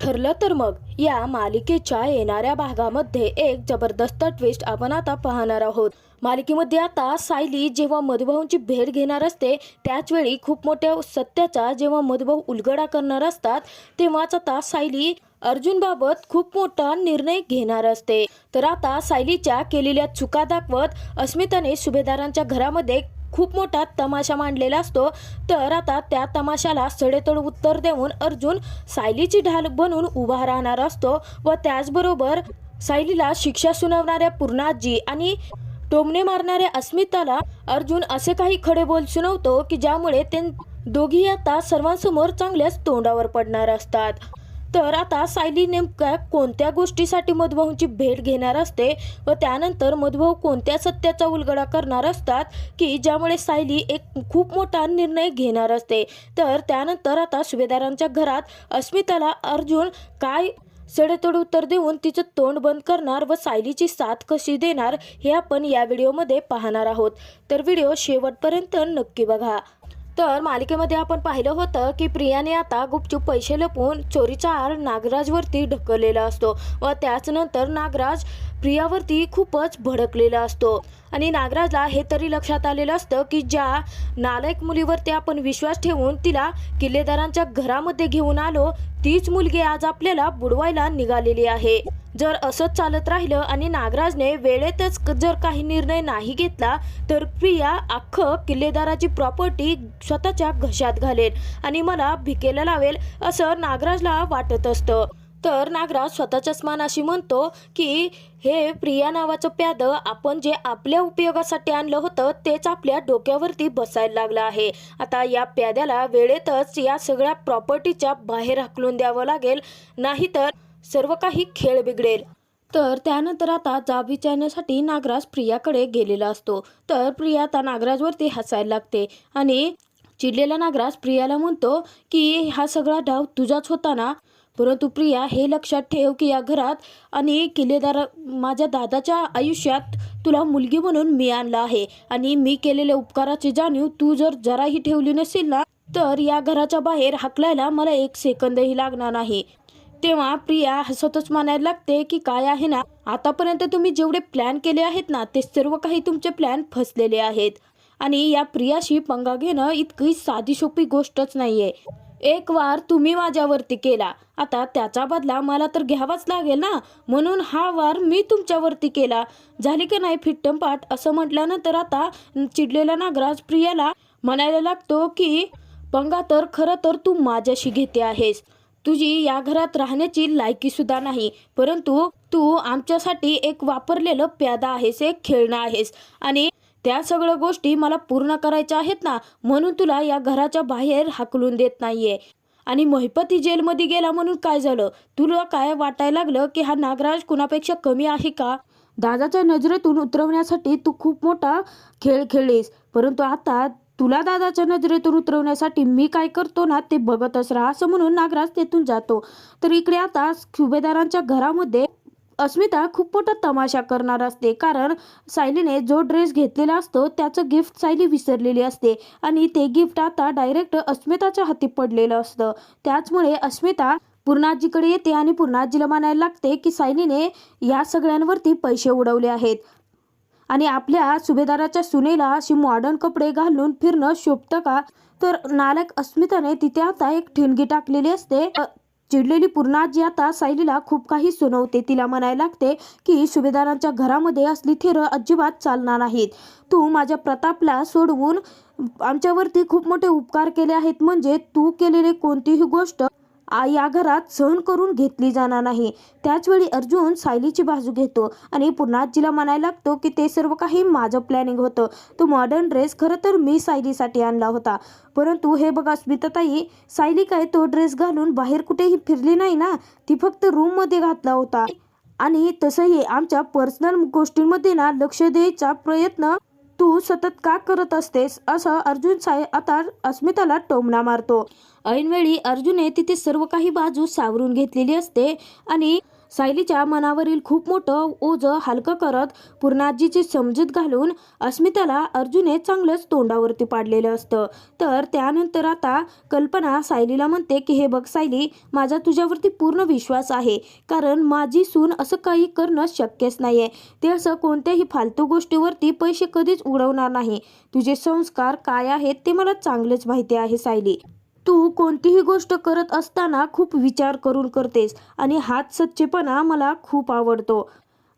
ठरलं तर मग. या मालिकेच्या येणाऱ्या भागामध्ये एक जबरदस्त ट्विस्ट आपण आता पाहणार आहोत. मालिकेमध्ये आता सायली जेव्हा मधुभाऊंची भेट घेणार असते त्याच वेळी खूप मोठ्या सत्याचा जेव्हा मधुभाऊ उलगडा करणार असतात तेव्हाच आता सायली अर्जुनबाबत खूप मोठा निर्णय घेणार असते. तर आता सायलीच्या केलेल्या चुका दाखवत अस्मिताने सुभेदारांच्या घरामध्ये खूप मोठा तमाशा मांडलेला असतो. तर आता त्या तमाशाला सडेतोड उत्तर देऊन अर्जुन सायलीची ढाल बनून उभा राहणार असतो व त्याचबरोबर सायलीला शिक्षा सुनावणाऱ्या पूर्णाजी आणि टोमणे मारणाऱ्या अस्मिताला अर्जुन असे काही खडे बोल सुनावतो की ज्यामुळे ते दोघी आता सर्वांसमोर चांगल्याच तोंडावर पडणार असतात. तर आता सायली नेमक्या कोणत्या गोष्टीसाठी मधुभाऊंची भेट घेणार असते व त्यानंतर मधुभाऊ कोणत्या सत्याचा उलगडा करणार असतात की ज्यामुळे सायली एक खूप मोठा निर्णय घेणार असते? तर त्यानंतर आता सुभेदारांच्या घरात अस्मिताला अर्जुन काय सडेतोड उत्तर देऊन तिचं तोंड बंद करणार व सायलीची साथ कशी देणार हे आपण या व्हिडिओमध्ये पाहणार आहोत. तर व्हिडिओ शेवटपर्यंत नक्की बघा. तर मालिकेमध्ये आपण पाहिलं होतं की प्रियाने आता गुपचूप पैसे लपवून चोरीचा आर नागराजवरती ढकललेला असतो व त्याच नंतर नागराज प्रियावरती खूपच भडकलेला असतो. आणि नागराजला हे तरी लक्षात आलेलं असतं की ज्या नालायक मुलीवरती आपण विश्वास ठेवून तिला किल्लेदारांच्या घरामध्ये घेऊन आलो तीच मुलगी आज आपल्याला बुडवायला निघालेली आहे. जर असंच चालत राहिलं आणि नागराजने वेळेतच जर काही निर्णय नाही घेतला तर प्रिया अख्खं किल्लेदाराची प्रॉपर्टी स्वतःच्या घशात घालेल आणि मला भिकेला लावेल असं नागराजला वाटत असतं. तर नागराज स्वतःच्याच मानाशी म्हणतो की हे प्रिया नावाचं प्याद आपण जे आपल्या उपयोगासाठी आणलं होतं तेच आपल्या डोक्यावरती बसायला लागलं आहे. आता या प्याद्याला वेळेतच या सगळ्या प्रॉपर्टीच्या बाहेर हाकलून द्यावं लागेल नाहीतर सर्व काही खेळ बिघडेल. तर त्यानंतर आता जाब विचारण्यासाठी नागराज प्रियाकडे गेलेला असतो. तर प्रिया आता नागराजवरती हसायला लागते आणि चिडलेला नागराज प्रियाला म्हणतो की हा सगळा डाव तुझाच होता ना? परंतु प्रिया हे लक्षात ठेव की या घरात आणि किल्लेदार माझ्या दादाच्या आयुष्यात तुला मुलगी म्हणून मी आणला आहे आणि मी केलेल्या उपकाराची जाणीव तू जर जराही ठेवली नसेल ना तर या घराच्या बाहेर हाकलायला मला एक सेकंदही लागणार नाही. तेव्हा प्रिया हसतच म्हणायला लागते की काय आहे ना आतापर्यंत तुम्ही जेवढे प्लॅन केले आहेत ना ते सर्व काही तुमचे प्लॅन फसलेले आहेत. आणि या प्रियाशी पंगा घेणं इतकी साधी सोपी गोष्टच नाहीये. एक वार तुम्ही माझ्यावरती केला. आता त्याचा बदला मला तर घ्यावाच लागेल ना? म्हणून हा वार मी तुमच्यावरती केला. झाली का नाही फिट्टमपाट असं म्हटल्यानंतर आता चिडलेला नागराज प्रियाला म्हणायला लागतो की पंगा तर खरं तर तू माझ्याशी घेते आहेस. तुझी या घरात राहण्याची लायकी सुद्धा नाही. परंतु तू आमच्यासाठी एक वापरलेलं प्यादा आहेस एक खेळणं आहेस. आणि त्या सगळ्या गोष्टी मला पूर्ण करायच्या आहेत ना म्हणून तुला या घराच्या बाहेर हाकलून देत नाहीये. आणि महिपती जेलमध्ये गेला म्हणून काय झालं? तुला काय वाटायला लागलं की हा नागराज कुणापेक्षा कमी आहे का? दादाच्या नजरेतून उतरवण्यासाठी तू खूप मोठा खेळ खेळलीस परंतु आता तुला दादाच्या नजरेतून उतरवण्यासाठी मी काय करतो ना ते बघतच राहा असं म्हणून नागराज तेथून जातो. तर इकडे आता सुभेदारांच्या घरामध्ये अस्मिता खूप मोठा तमाशा करणार असते. कारण सायलीने जो ड्रेस घेतलेला असतो त्याचं गिफ्ट सायली विसरलेली असते. आणि ते गिफ्ट आता डायरेक्ट अस्मिताच्या हाती पडलेलं असतं. त्याचमुळे अस्मिता पूर्णाजीकडे येते आणि पूर्णाजीला म्हणायला लागते की सायलीने या सगळ्यांवरती पैसे उडवले आहेत. आणि आपल्या सुभेदाराच्या सुनेला अशी मॉडर्न कपडे घालून फिरणं शोभतं का? तर नालक अस्मिताने तिथे आता एक ठिणगी टाकलेली असते. चिडलेली पूर्णाजी आता सायलीला खूप काही सुनवते. तिला म्हणायला लागते की सुभेदारांच्या घरामध्ये असली थेर अजिबात चालणार नाहीत. तू माझ्या प्रतापला सोडवून आमच्यावरती खूप मोठे उपकार केले आहेत. म्हणजे तू केलेली कोणतीही गोष्ट या घरात सहन करून घेतली जाणार नाही. त्याचवेळी अर्जुन सायलीची बाजू घेतो आणि पुन्हा पुन्हाजीला म्हणायला लागतो की ते सर्व काही माझं प्लॅनिंग होतं. तो मॉडर्न ड्रेस खरं तर मी सायलीसाठी आणला होता. परंतु हे बघा स्मिताताई सायली काय तो ड्रेस घालून बाहेर कुठेही फिरली नाही ना? ती फक्त रूममध्ये घातला होता. आणि तसंही आमच्या पर्सनल गोष्टींमध्ये ना लक्ष द्यायचा प्रयत्न तू सतत का करत असतेस असं अर्जुन साय आता अस्मिताला टोमणा मारतो. ऐनवेळी अर्जुनने तिथे सर्व काही बाजू सावरून घेतलेली असते आणि सायलीच्या मनावरील खूप मोठं ओझं हलकं करत पूर्णाजीची समजूत घालून अस्मिताला अर्जुने चांगलंच तोंडावरती पाडलेलं असतं. तर त्यानंतर आता कल्पना सायलीला म्हणते की हे बघ सायली माझा तुझ्यावरती पूर्ण विश्वास आहे. कारण माझी सून असं काही करणं शक्यच नाही आहे ते असं कोणत्याही फालतू गोष्टीवरती पैसे कधीच उडवणार नाही. तुझे संस्कार काय आहेत ते मला चांगलेच माहिती आहे सायली. तू कोणतीही गोष्ट करत असताना खूप विचार करून करतेस आणि हात सच्चेपणा मला खूप आवडतो.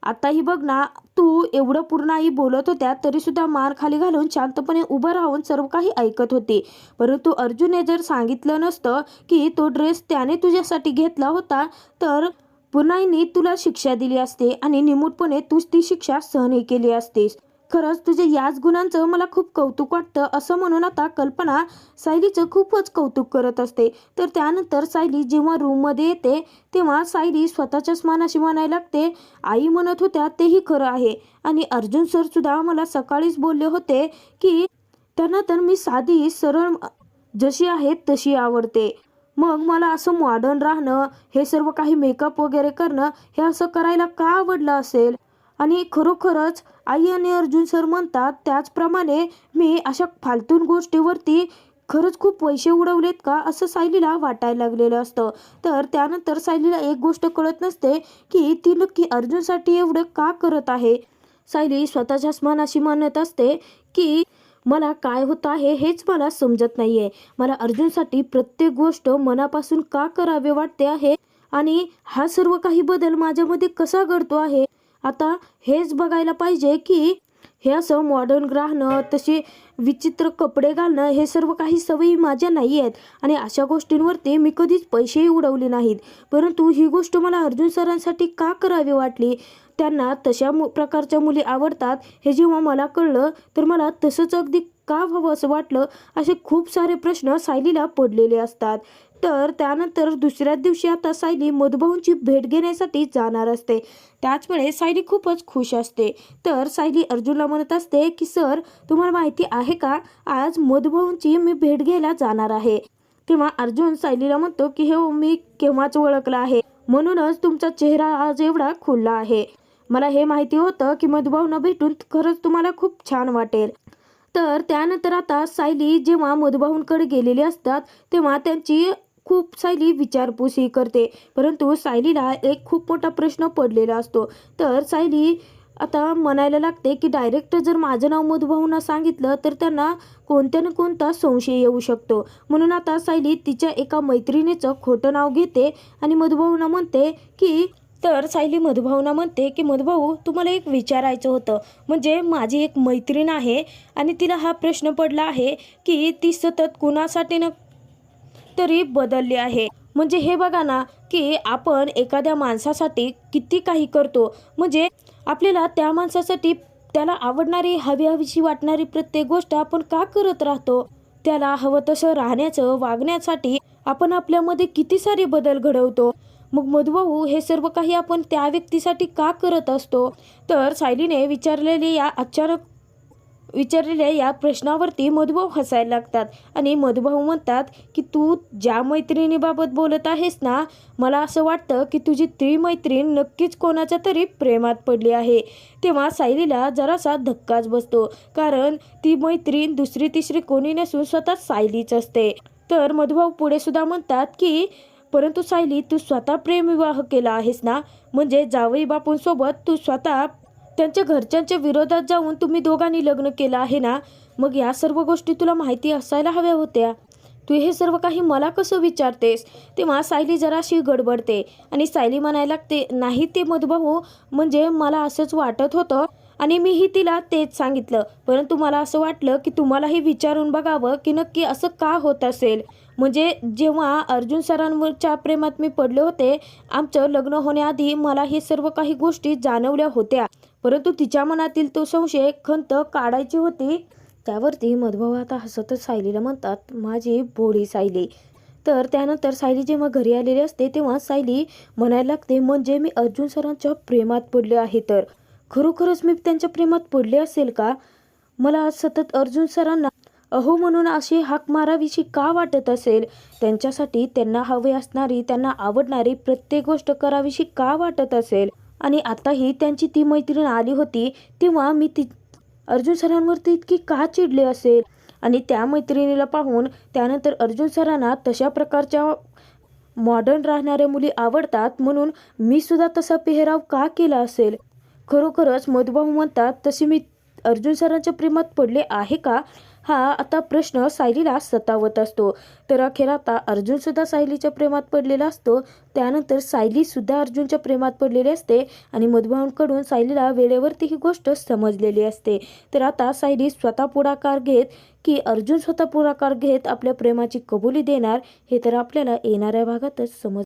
आताही बघ ना तू एवढं पूर्ण आई बोलत होत्या तरी सुद्धा मार खाली घालून शांतपणे उभं राहून सर्व काही ऐकत होती. परंतु अर्जुनने जर सांगितलं नसतं की तो ड्रेस त्याने तुझ्यासाठी घेतला होता तर पुन्हाईने तुला शिक्षा दिली असते आणि निमूटपणे तूच ती शिक्षा सहनही केली असतीस. खरंच तुझ्या याच गुणांचं मला खूप कौतुक वाटतं. असं म्हणून आता कल्पना सायलीचं खूपच कौतुक करत असते. तर त्यानंतर सायली जेव्हा रूममध्ये येते तेव्हा सायली स्वतःच्याच मानाशी म्हणायला लागते आई म्हणत होत्या तेही खरं आहे. आणि अर्जुन सर सुद्धा मला सकाळीच बोलले होते की त्यांना तर मी साधी सरळ जशी आहे तशी आवडते. मग मला असं मॉडर्न राहणं हे सर्व काही मेकअप वगैरे करणं हे असं करायला का आवडलं असेल? आणि खरोखरच आई आणि अर्जुन सर म्हणतात त्याचप्रमाणे मी अशा फालतून गोष्टीवरती खरंच खूप पैसे उडवलेत का असं सायलीला वाटायला लागलेलं असतं. तर त्यानंतर सायलीला एक गोष्ट कळत नसते की ती नक्की अर्जुनसाठी एवढं का करत आहे? सायली स्वतःच्याच मनाशी मानत असते की मला काय होत आहे हेच मला समजत नाहीये. मला अर्जुनसाठी प्रत्येक गोष्ट मनापासून का करावे वाटते आहे? आणि हा सर्व काही बदल माझ्यामध्ये कसा घडतो आहे? आता हेच बघायला पाहिजे की हे असं मॉडर्न राहणं तसे विचित्र कपडे घालणं हे सर्व काही सवयी माझ्या नाही आहेत. आणि अशा गोष्टींवरती मी कधीच पैसेही उडवले नाहीत. परंतु ही गोष्ट मला अर्जुन सरांसाठी का करावी वाटली? त्यांना तशा मु प्रकारच्या मुली आवडतात हे जेव्हा मला कळलं तर मला तसंच अगदी का व्हावं असं वाटलं असे खूप सारे प्रश्न सायलीला पडलेले असतात. तर त्यानंतर दुसऱ्याच दिवशी आता सायली मधुभाऊंची भेट घेण्यासाठी जाणार असते. त्याचमुळे सायली खूपच खुश असते. तर सायली अर्जुनला म्हणत असते की सर तुम्हाला माहिती आहे का? आज मधुभाऊंची मी भेट घ्यायला जाणार आहे. तेव्हा अर्जुन सायलीला म्हणतो की हो मी केव्हाच ओळखला आहे. म्हणूनच तुमचा चेहरा आज एवढा खुला आहे. मला हे माहिती होतं की मधुभाऊंना भेटून खरंच तुम्हाला खूप छान वाटेल. तर त्यानंतर आता सायली जेव्हा मधुभाऊंकडे गेलेली असतात तेव्हा त्यांची खूप सायली विचारपूसही करते. परंतु सायलीला एक खूप मोठा प्रश्न पडलेला असतो. तर सायली आता म्हणायला लागते की डायरेक्ट जर माझं नाव मधुभाऊंना सांगितलं तर त्यांना कोणत्या ना कोणता संशय येऊ शकतो. म्हणून आता सायली तिच्या एका मैत्रिणीचं खोटं नाव घेते आणि मधुभाऊंना म्हणते की तर सायली मधुभाऊना म्हणते की मधुभाऊ तुम्हाला एक विचारायचं होतं. म्हणजे माझी एक मैत्रीण आहे आणि तिला हा प्रश्न पडला आहे की ती सतत कुणासाठी न तरी बदलली आहे. म्हणजे हे बघा ना की आपण एखाद्या माणसासाठी किती काही करतो. म्हणजे आपल्याला त्या माणसासाठी त्याला आवडणारी हवी हवीशी वाटणारी प्रत्येक गोष्ट आपण का करत राहतो? त्याला हवं तसं राहण्याचं वागण्यासाठी आपण आपल्यामध्ये किती सारे बदल घडवतो? मग मधुभाऊ हे सर्व काही आपण त्या व्यक्तीसाठी का करत असतो? तर सायलीने विचारलेली या अचानक विचारलेल्या या प्रश्नावरती मधुभाऊ हसायला लागतात आणि मधुभाऊ म्हणतात की तू ज्या मैत्रिणीबाबत बोलत आहेस ना मला असं वाटतं की तुझी ती मैत्रीण नक्कीच कोणाच्या तरी प्रेमात पडली आहे. तेव्हा सायलीला जरासा धक्काच बसतो कारण ती मैत्रीण दुसरी तिसरी कोणी नसून स्वतः सायलीच असते. तर मधुभाऊ पुढे सुद्धा म्हणतात की परंतु सायली तू स्वतः प्रेमविवाह केला आहेस ना? म्हणजे जावई बापूंसोबत तू स्वतः त्यांच्या घरच्यांच्या विरोधात जाऊन तुम्ही दोघांनी लग्न केलं आहे ना? मग या सर्व गोष्टी तुला माहिती असायला हव्या होत्या. तू हे सर्व काही मला कसं विचारतेस? तेव्हा सायली जराशी गडबडते आणि सायली म्हणायला लागते नाही ते मधुभाऊ म्हणजे मला असंच वाटत होतं आणि मीही तिला तेच सांगितलं. परंतु मला असं वाटलं की तुम्हालाही विचारून बघावं की नक्की असं का होत असेल. म्हणजे जेव्हा अर्जुन सरांवरच्या प्रेमात मी पडले होते आमचं लग्न होण्याआधी मला हे सर्व काही गोष्टी जाणवल्या होत्या. परंतु तिच्या मनातील तो संशय खंत काढायची होती. त्यावरती मधुभाऊ आता हसतच सायलीला म्हणतात माझी भोळी सायली. तर त्यानंतर सायली जेव्हा घरी आलेली असते तेव्हा सायली म्हणायला लागते म्हणजे मी अर्जुन सरांच्या प्रेमात पडले आहे तर. खरोखरच मी त्यांच्या प्रेमात पडले असेल का? मला सतत अर्जुन सरांना अहो म्हणून अशी हाक मारावीशी का वाटत असेल? त्यांच्यासाठी त्यांना हवे असणारी त्यांना आवडणारी प्रत्येक गोष्ट करावीशी का वाटत असेल? आणि आताही त्यांची ती मैत्रीण आली होती तेव्हा मी ती अर्जुन सरांवरती इतकी का चिडले असेल? आणि त्या मैत्रिणीला पाहून त्यानंतर अर्जुन सरांना तशा प्रकारच्या मॉडर्न राहणाऱ्या मुली आवडतात म्हणून मी सुद्धा तसा पेहराव का केला असेल? खरोखरच मधुभाऊ म्हणतात तशी मी अर्जुन सरांच्या प्रेमात पडले आहे का? हा आता प्रश्न सायलीला सतावत असतो. तर अखेर आता अर्जुन सुद्धा सायलीच्या प्रेमात पडलेला असतो. त्यानंतर सायली सुद्धा अर्जुनच्या प्रेमात पडलेली असते आणि मधुभाऊंकडून सायलीला वेळेवरती ही गोष्ट समजलेली असते. तर आता सायली स्वतः पुढाकार घेत की अर्जुन स्वतः पुढाकार घेत आपल्या प्रेमाची कबुली देणार हे तर आपल्याला येणाऱ्या भागातच समज